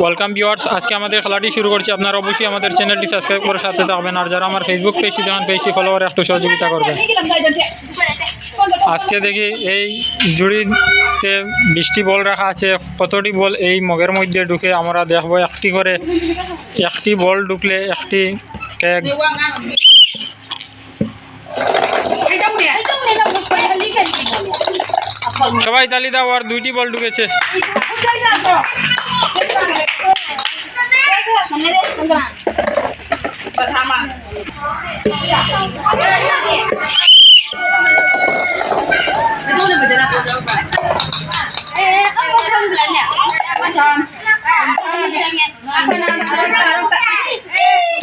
Welcome viewers, আজকে আমাদের খেলাটি শুরু করছি। আপনারা অবশ্যই আমাদের চ্যানেলটি সাবস্ক্রাইব করে সাথে থাকবেন। আর যারা আমার ফেসবুক পেজটি দেখেন পেজটি ফলো করে একটু সহযোগিতা করবেন। আজকে দেখি এই জুড়িতে বৃষ্টি বল রাখা আছে। কতটি বল এই মগের মধ্যে ঢুকে আমরা দেখব। একটি করে, একটি বল ঢুকলে একটি সবাই তালি দাও আর দুইটি বল ঢুকেছে।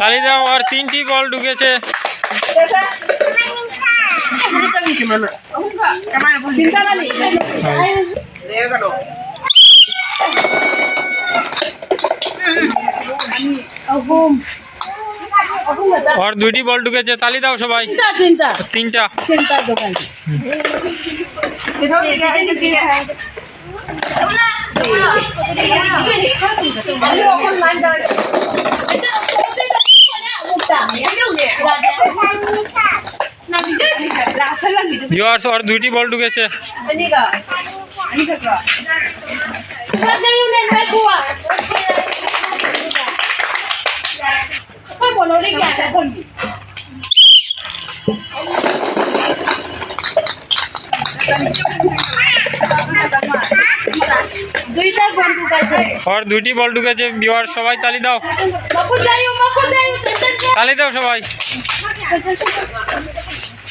তালি দাও আর তিনটি বল ঢুকেছে। আর দুইটি বল ঢুকেছে তালি দাও সবাই। তিনটা তিনটা। তিনটা। দোকান। ভিউয়ার্স আর দুইটি বল ঢুকেছে। আর দুইটি বল ঢুকেছে ভিউয়ার সবাই তালি দাও। তালি দাও সবাই।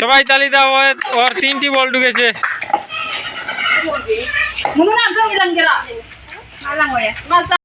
সবাই তালি দাও ওর- তিনটি বল ঢুকেছে।